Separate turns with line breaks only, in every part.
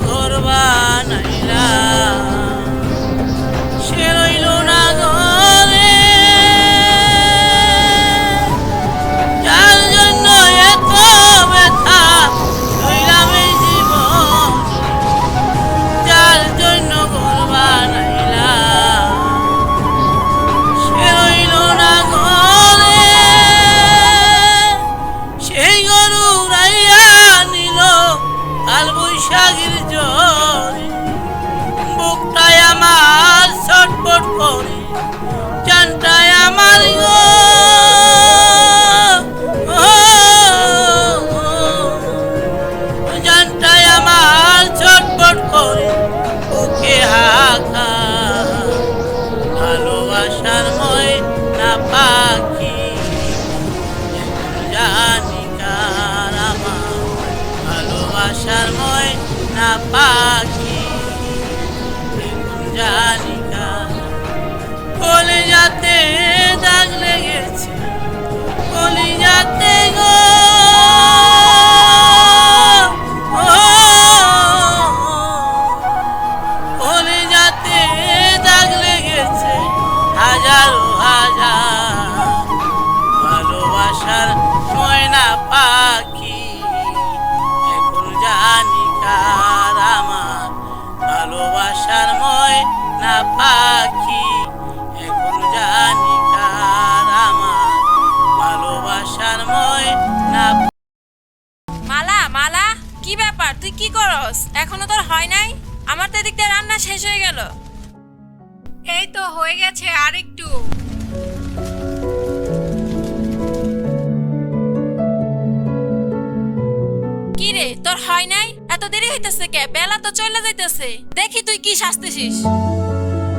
ঘর বানাইলা পাখি জানি কলে যাতে দাগ লেগেছে কলি যাতে গো যাতে হাজারো হাজার ভালোবাসার পাখি, এখন জানি ময়না পাখি এখন জানি কার আমার ভালোবাসার ময়না
মালা মালা কি ব্যাপার? তুই কি করস? এখনও তোর হয় নাই? আমার তো এদিক দিয়ে রান্না শেষ হয়ে গেল।
এই তো হয়ে গেছে আর একটু
দেরি হইতেছে কে? বেলা তো চলে যাইতেছে। দেখি তুই কি সাজতেছিস।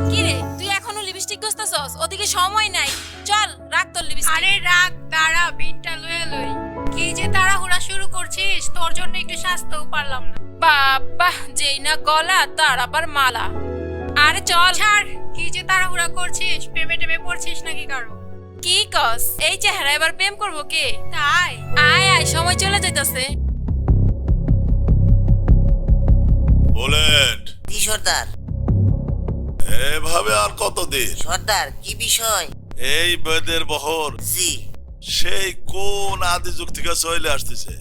কি রে তুই এখনও লিপস্টিক ঘষতেছস ওদিকে সময় নাই। চল রাখ তোর লিপস্টিক
আরে রাগ দাঁড়া বিনটা লয়ে লই। কি যে তাড়াহুড়া শুরু করছিস তোর জন্য একটু সাজতেও পারলাম না।
বাবা যেই না গলা তার আবার মালা। আরে চল।
ছাড় কি যে তাড়াহুড়া করছিস প্রেমে টেমে পড়ছিস নাকি কারও?
কি কস? এই চেহারা এবার প্রেম করব কে?
তাই?
আয় আয় সময় চলে যাইতেছে।
সর্দার।
এভাবে আর কতদিন?
সর্দার কি বিষয়?
এই বেদের বহর।
জি।
সেই কোন আদি যুগ থেকে চলে আসতেছে?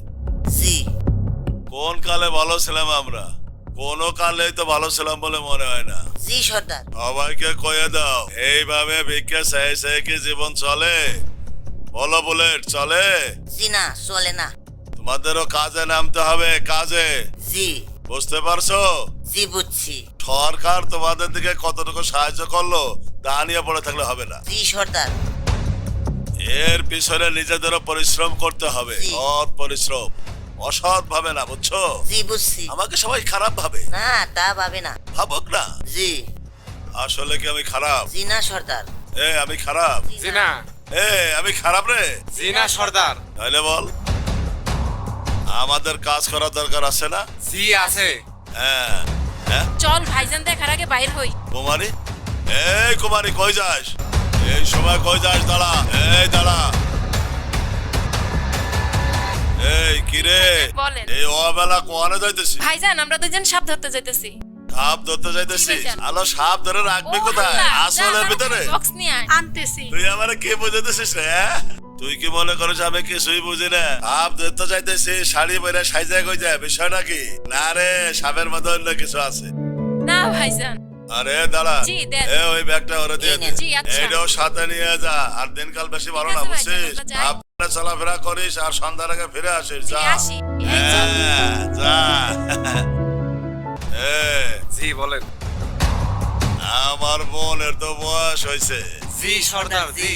জি।
কোন কালে ভালো ছিলাম আমরা? কোন কালে তো ভালো ছিলাম বলে মনে হয় না।
জি সর্দার।
সবাইকে কয়ে দাও এইভাবে ভিক্ষা চাই চাই কি জীবন চলে? বলো বুলেট চলে?
জি না চলে না।
তোমাদেরও কাজে নামতে হবে কাজে।
জি।
বুঝতে পারছ?
জি বুঝছি।
সরকার তোমাদের দিকে কতটুকু সাহায্য করল তা নিয়ে পড়ে থাকলে হবে না।
জি সর্দার।
এর পিছনে নিজেদেরও পরিশ্রম করতে হবে।
জি।
সৎ পরিশ্রম। অসৎ ভাবে না বুঝছ?
জি বুঝছি।
আমাকে সবাই খারাপ ভাবে।
না তা ভাবে না।
ভাবুক না।
জি।
আসলে কি আমি খারাপ?
জি না সর্দার।
এ আমি খারাপ।
জি
জিনা
এ আমি খারাপ রে।
জিনা সর্দার।
তাহলে বল। আমাদের কাজ করার দরকার আছে না?
জি আছে।
হ্যাঁ হ্যাঁ।
চল ভাইজান দেখার আগে বাইর হই।
কুমারী? এই কুমারী কই যাস? এই সময় কই যাস? দাঁড়া। এই দাঁড়া। এই কিরে
বলেন।
এই অবেলা কোয়ানে যাইতেছি
ভাইজান আমরা দুজন সাপ ধরতে যাইতেছি।
সাপ ধরতে যাইতেছিস?
জি
আলো সাপ ধরে রাখবি কোথায়? আসলের ভিতরে?
বক্স নিয়ে
আনতেছি।
তুই আমারে কে বুঝাইতেছিস রে হ্যাঁ? তুই কি মনে করিস আমি কিছুই বুঝি না? সাপ ধরতে চাইতেছি শাড়ি পরে সাইজায় কই যায় বিষয়টা কি না রে সাপের মধ্যে অন্য কিছু আছে।
না ভাইজান।
আরে দাঁড়া।
জি, দেন।
এ ওই ব্যাগটা ওরে দিয়ে দে।
জি, আচ্ছা।
এইটাও সাথে নিয়ে যা আর দিনকাল বেশি ভালো
ঠিক
না
আছে,
বুঝছিস?
ভাইজান, আমরা যাই।
আপনি চলাফেরা করিস আর সন্ধ্যার আগে ফিরে আসিস যা।
আসি। এই চল।
হ্যাঁ, যা। এ,
জি বলেন।
আমার বোনের তো বয়স হয়েছে
জি সর্দার জি।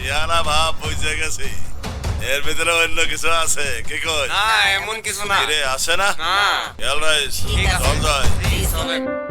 ইয়ানা ভাব বুঝে গেছি। এর ভিতরে অন্য কিছু আছে কি কই?
না এমন কিছু না।
রে আছে না?
না।
খেয়াল
ঠিক আছে।